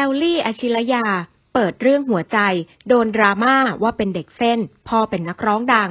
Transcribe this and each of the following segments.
แอลลี่อาชิรยา เปิดเรื่องหัวใจ โดนดราม่าว่าเป็นเด็กเส้น พ่อเป็นนักร้องดัง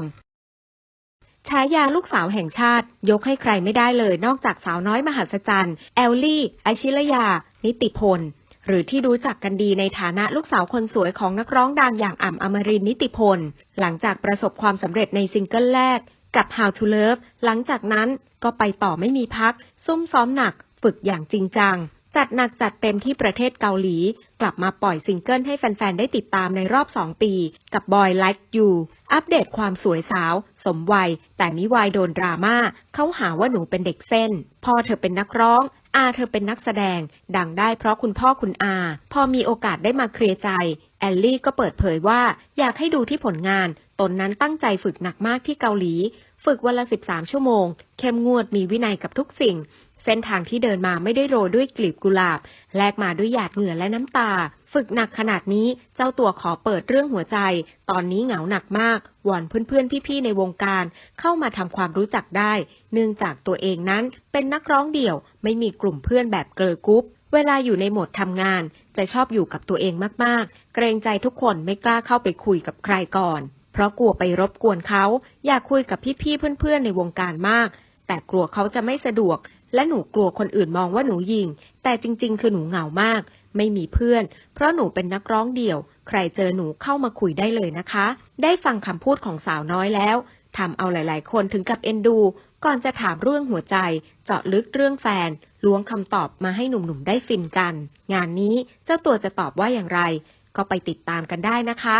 ฉายาลูกสาวแห่งชาติ ยกให้ใครไม่ได้เลยนอกจากสาวน้อยมหัศจรรย์ แอลลี่อาชิรยา นิติพล หรือที่รู้จักกันดีในฐานะลูกสาวคนสวยของนักร้องดังอย่างอ่ำอมรินนิติพล หลังจากประสบความสำเร็จในซิงเกิลแรก กับ How to Love หลังจากนั้นก็ไปต่อไม่มีพัก ซุ่มซ้อมหนัก ฝึกอย่างจริงจัง จัดหนักจัดเต็มที่ประเทศเกาหลี กลับมาปล่อยซิงเกิลให้แฟน ๆ ได้ติดตามในรอบ 2 ปี กับ Boy Like You อัปเดตความสวยสาว สมวัย แต่มิวายโดนดราม่าเขาหาว่าหนูเป็นเด็กเส้น พ่อเธอเป็นนักร้อง อาเธอเป็นนักแสดง ดังได้เพราะคุณพ่อคุณอา พอมีโอกาสได้มาเคลียร์ใจ แอลลี่ก็เปิดเผยว่า อยากให้ดูที่ผลงาน ตนนั้นตั้งใจฝึกหนักมากที่เกาหลี ฝึกวันละ 13 ชั่วโมง เข้มงวดมีวินัยกับทุกสิ่ง เส้นทางที่เดินมาไม่ได้โรยด้วยกลีบกุหลาบ แลกมาด้วยหยาดเหงื่อและน้ำตา ฝึกหนักขนาดนี้เจ้าตัวขอเปิดเรื่องหัวใจ ตอนนี้เหงาหนักมากวอนเพื่อนๆ พี่ๆ ในวงการ เข้ามาทำความรู้จักได้ เนื่องจากตัวเองนั้นเป็นนักร้องเดี่ยว ไม่มีกลุ่มเพื่อนแบบเกลอกรุ๊ปเวลาอยู่ในโหมดทำงาน จะชอบอยู่กับตัวเองมากๆ เกรงใจทุกคนไม่กล้าเข้าไปคุยกับใครก่อน เพราะกลัวไปรบกวนเขา อยากคุยกับพี่ๆเพื่อนๆในวงการมาก แต่กลัวเขาจะไม่สะดวก และหนูกลัวคนอื่นมองว่าหนูยิง แต่จริง ๆ คือหนูเหงามาก ไม่มีเพื่อน เพราะหนูเป็นนักร้องเดี่ยว ใครเจอหนูเข้ามาคุยได้เลยนะคะ ได้ฟังคำพูดของสาวน้อยแล้วทำเอาหลาย ๆ คนถึงกับเอ็นดู ก่อนจะถามเรื่องหัวใจ เจาะลึกเรื่องแฟน ล้วงคำตอบมาให้หนุ่ม ๆ ได้ฟินกัน งานนี้เจ้าตัวจะตอบว่าอย่างไร ก็ไปติดตามกันได้นะคะ